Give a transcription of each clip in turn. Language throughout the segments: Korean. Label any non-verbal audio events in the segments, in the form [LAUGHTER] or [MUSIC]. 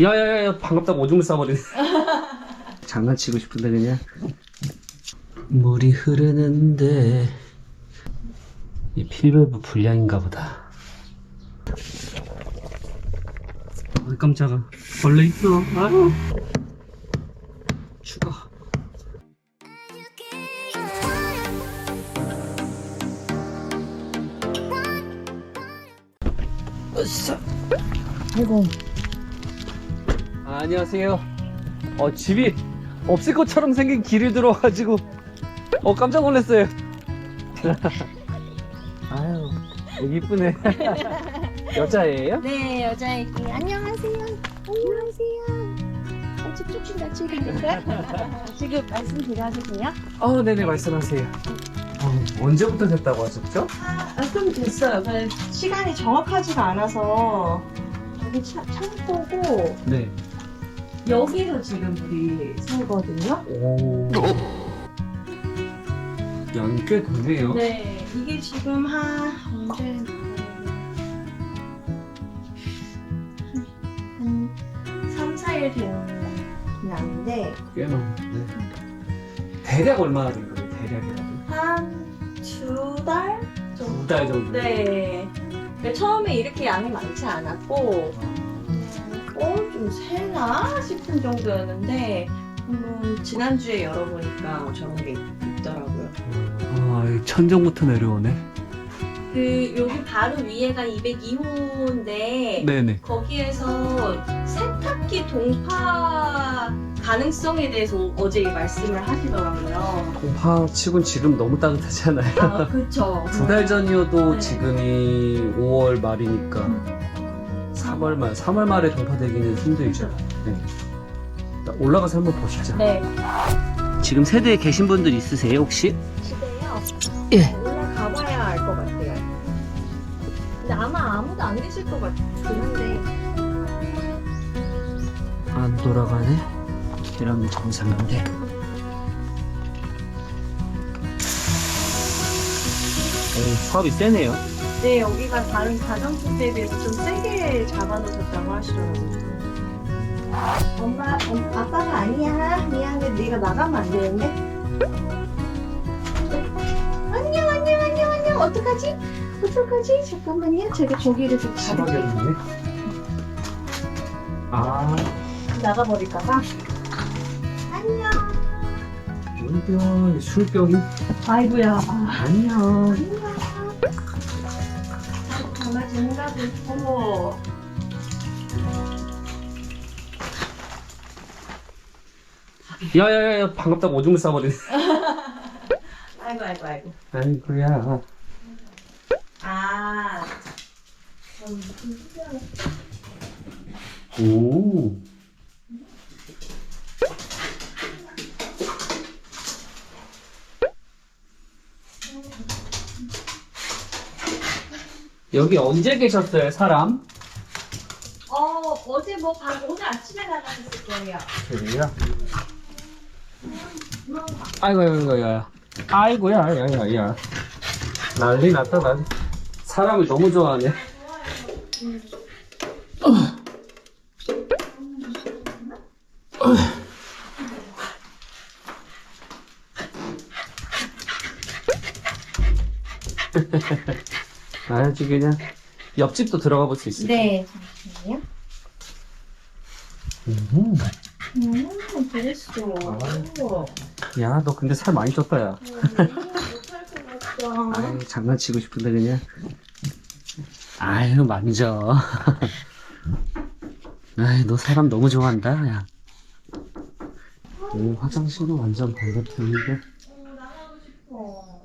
야야야 반갑다고 오줌을 싸버리네. [LAUGHS] 장난치고 싶은데 그냥. 물이 흐르는데 이 필밸브 불량인가 보다. 아 깜짝아. 벌레 있어. 아유. 죽어. 으쌰 아이고. 아, 안녕하세요. 어, 집이 없을 것처럼 생긴 길을 들어와가지고, 어, 깜짝 놀랐어요. [LAUGHS] 아유, 이쁘네. [LAUGHS] 여자예요? 네, 여자애기. 안녕하세요. 안녕하세요. 같이 쭉쭉 같이 가니까. 지금 [LAUGHS] 말씀드려주세요. 어, 네네, 말씀하세요. 어, 언제부터 됐다고 하셨죠? 아, 좀 됐어요. 근데 시간이 정확하지가 않아서 여기 차, 창고고 네. 여기서 지금 우리 살거든요. 오. 양이 꽤 되네요. 네, 이게 지금 한 언제 한 3, 4일 된 나인데 꽤 많네. 대략 얼마나 된 거예요? 대략이라도? 한 두 달 정도. 두달 정도? 네. 근데 처음에 이렇게 양이 많지 않았고, 어, 좀 세나 싶은 정도였는데, 한번 지난주에 열어보니까 저런 게 있더라고요. 아, 이 천정부터 내려오네. 그, 여기 바로 위에가 202호인데, 네네. 거기에서 세탁기 동파 가능성에 대해서 어제 말씀을 하시더라고요. 공파 치곤 지금 너무 따뜻하잖아요. 아, 그쵸. 두달 전이어도 네. 지금이 5월 말이니까 3월 말, 3월 말에 동파되기는 힘들죠. 네. 일단 올라가서 한번 보시죠. 네. 지금 세대에 계신 분들 있으세요 혹시? 집에요. 예. 올라가봐야 알 것 같아요. 근데 아마 아무도 안 계실 것 같긴 한데. 안 돌아가네. 이러면 정상인데. 오, 수압이 세네요. 네, 여기가 다른 가정집에 비해서 좀 세게 잡아놓으셨다고 하시더라고요. 엄마, 엄, 아빠가 아니야. 미안해. 네가 나가면 안 되는데. 안녕, 안녕, 안녕, 안녕. 어떡하지? 어떡하지? 잠깐만요. 제가 저기를 좀 심하게 가릴게요. 됐네. 아, 나가버릴까봐. 안녕. 물병, 술병이 아이고야. 안녕. 안녕. 강아지 응가도 있고. 야야야, 반갑다고 오줌을 싸버리네. [LAUGHS] 아이고, 아이고, 아이고. 아이고야. 아. 오. 여기 언제 계셨어요, 사람? 어, 어제 뭐, 방, 오늘 아침에 나가셨을 거예요. 그래요? 아이고, 아이고, 야. 아이고야, 야, 야, 야. 난리 났다, 난리. 사람을 너무 좋아하네. 아주 그냥 옆집도 들어가 볼 수 있을 네, 잠시만요. 음. 음, 그랬어. 야, 너 근데 살 많이 쪘다, 야. 못할 것 같다. 아유, 장난치고 싶은데, 그냥. 아유, 만져. [LAUGHS] 아이, 너 사람 너무 좋아한다, 야. 오, 화장실은 완전 반갑던데. 나가고 싶어.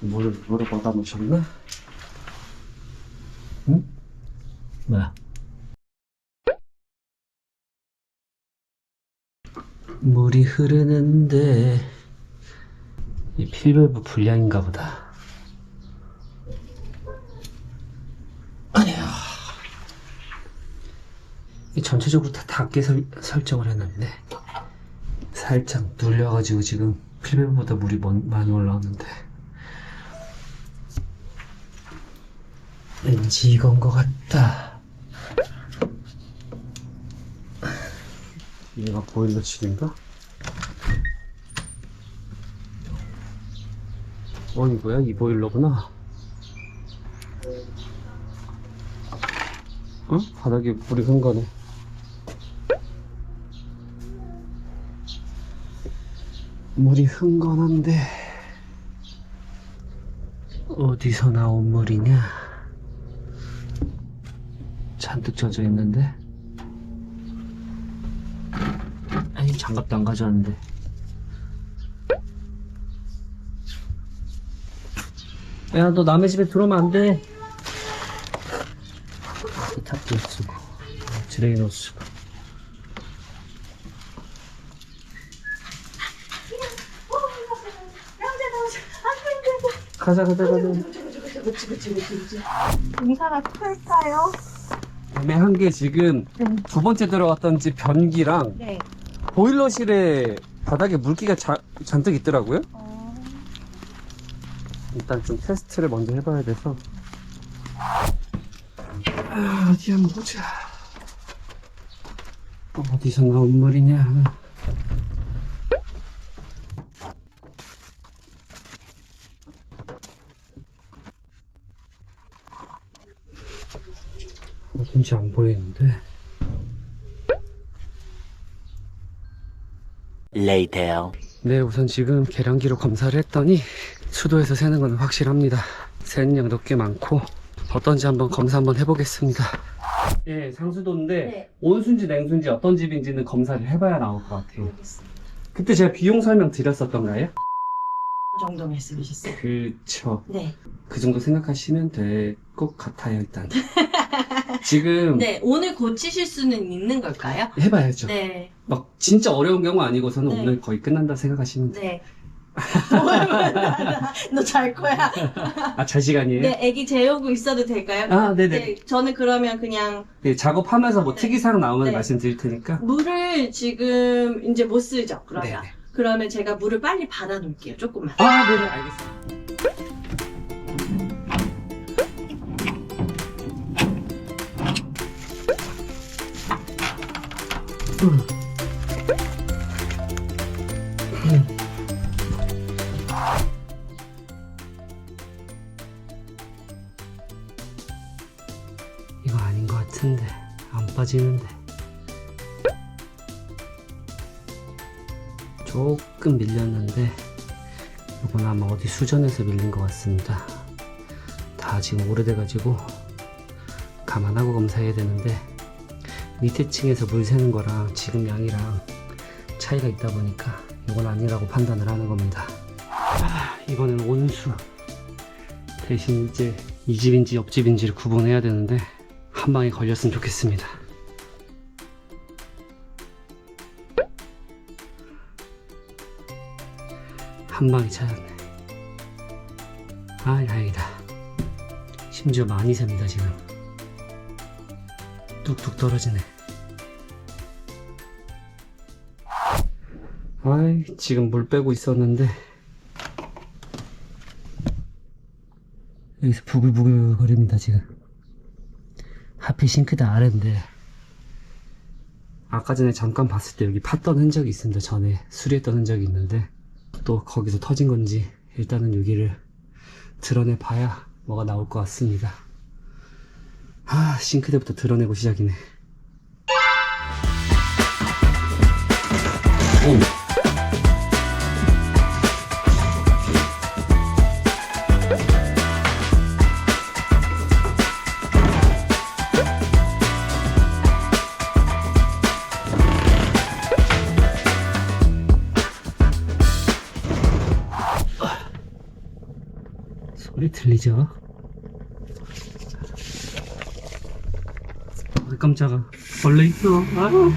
뭐를, 뭐를 받아 놓으셨나? 응? 뭐야? 물이 흐르는데, 이 필밸브 불량인가 보다. 아니야. 이 전체적으로 다 닫게 설, 설정을 해놨네. 살짝 눌려가지고 지금 필밸브보다 물이 먼- 많이 올라오는데. 왠지 이건 것 같다. 얘가 보일러실인가? 어, 이거야? 이 보일러구나. 응? 바닥에 물이 흥건해. 물이 흥건한데, 어디서 나온 물이냐? 잔뜩 젖어 있는데? 아니, 장갑도 안 가져왔는데. 야, 너 남의 집에 들어오면 안 돼. 세탁기 쓰고, 드레이너 쓰고. 가자, 가자, 가자. 공사가 클까요? 애매한 게 지금 네. 두 번째 들어갔던 집 변기랑 네. 보일러실에 바닥에 물기가 자- 잔뜩 있더라고요. 어, 일단 좀 테스트를 먼저 해봐야 돼서. 아, 어디 한번 보자. 어디서 나온 물이냐. 어딘지 안 보이는데. Later. 네, 우선 지금 계량기로 검사를 했더니 수도에서 새는 건 확실합니다. 새는 양도 꽤 많고 어떤지 한번 검사 한번 해보겠습니다. 예, 상수도인데 네. 온수인지 냉수인지 어떤 집인지는 검사를 해봐야 나올 것 같아요. 알겠습니다. 그때 제가 비용 설명 드렸었던가요? 정도 말씀이셨어요. 그쵸. 네. 그 정도 생각하시면 될 것 같아요, 일단. [LAUGHS] 지금 네, 오늘 고치실 수는 있는 걸까요? 해봐야죠. 네. 막 진짜 어려운 경우 아니고서는 네. 오늘 거의 끝난다 생각하시면 돼요. 네. [LAUGHS] 너잘 거야. 아, 잘 시간이에요? 네, 애기 재우고 있어도 될까요? 아, 네네. 네, 저는 그러면 그냥 네, 작업하면서 뭐 네. 특이사항 나오면 네. 말씀드릴 테니까. 물을 지금 이제 못 쓰죠. 그러면 네네. 그러면 제가 물을 빨리 받아 놓을게요. 조금만. 아, 네 네, 알겠습니다. 음. 음. 이거 아닌 것 같은데 안 빠지는데 조금 밀렸는데 이건 아마 어디 수전에서 밀린 것 같습니다. 다 지금 오래돼 가지고 감안하고 검사해야 되는데 밑에 층에서 물 새는 거랑 지금 양이랑 차이가 있다 보니까 이건 아니라고 판단을 하는 겁니다. 아, 이거는 온수. 대신 이제 이 집인지 옆집인지를 구분해야 되는데 한 방에 걸렸으면 좋겠습니다. 한 방에 찾았네. 아, 다행이다. 심지어 많이 셉니다, 지금. 뚝뚝 떨어지네. 아이, 지금 물 빼고 있었는데. 여기서 부글부글 거립니다, 지금. 하필 싱크대 아래인데. 아까 전에 잠깐 봤을 때 여기 팠던 흔적이 있습니다. 전에 수리했던 흔적이 있는데. 또 거기서 터진 건지 일단은 여기를 드러내 봐야 뭐가 나올 것 같습니다. 아, 싱크대부터 드러내고 시작이네. 오. 들리죠? 아, 깜짝아. 벌레 있어. 아유.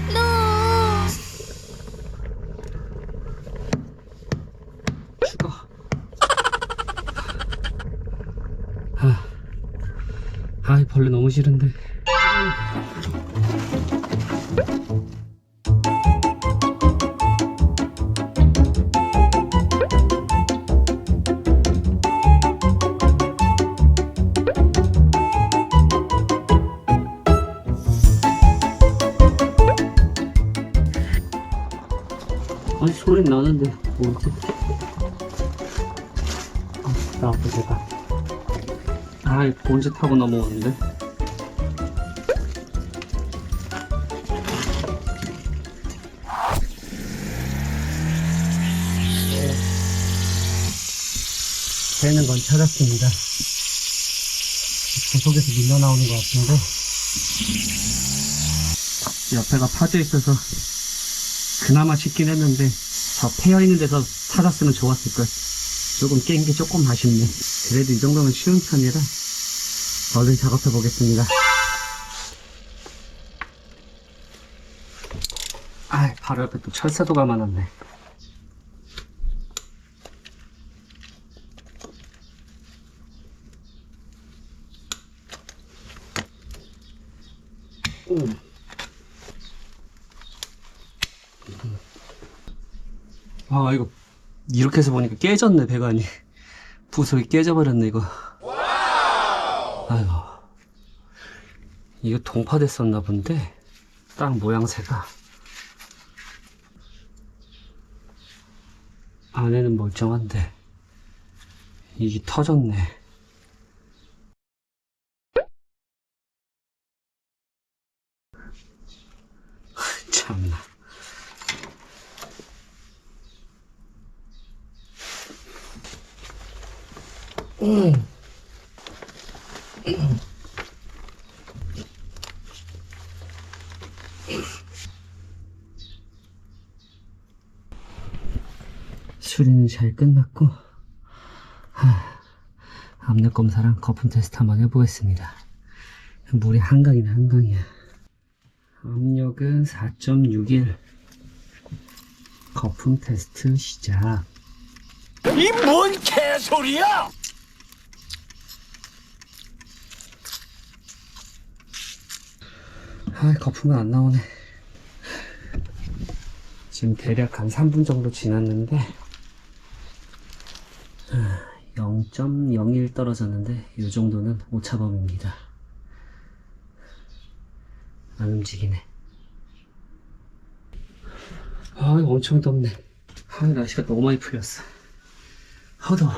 죽어. 아, 아, 이 벌레 너무 싫은데. 나는데 뭐지? 아, 나도 제가 아이 본지 타고 넘어오는데 되는 건 찾았습니다. 구석에서 밀려 나오는 것 같은데 옆에가 파져 있어서 그나마 쉽긴 했는데 저 패여 있는 데서 찾았으면 좋았을 걸. 조금 깬 게 조금 아쉽네. 그래도 이 정도면 쉬운 편이라 얼른 작업해 보겠습니다. 아, 바로 옆에 또 철사도가 많았네. 아 이거 이렇게 해서 보니까 깨졌네 배관이. 부속이 깨져버렸네 이거. 아이고 이거 동파됐었나 본데 땅 모양새가. 안에는 멀쩡한데 이게 터졌네. [LAUGHS] 참나 수리는 잘 끝났고 하, 압력 검사랑 거품 테스트 한번 해보겠습니다. 물이 한강이네 한강이야. 압력은 4.61. 거품 테스트 시작. 이 뭔 개소리야! 아, 거품은 안 나오네. 지금 대략 한 3분 정도 지났는데, 아, 0.01 떨어졌는데, 이 정도는 오차범위입니다. 안 움직이네. 아, 엄청 덥네. 아, 날씨가 너무 많이 풀렸어. 허더.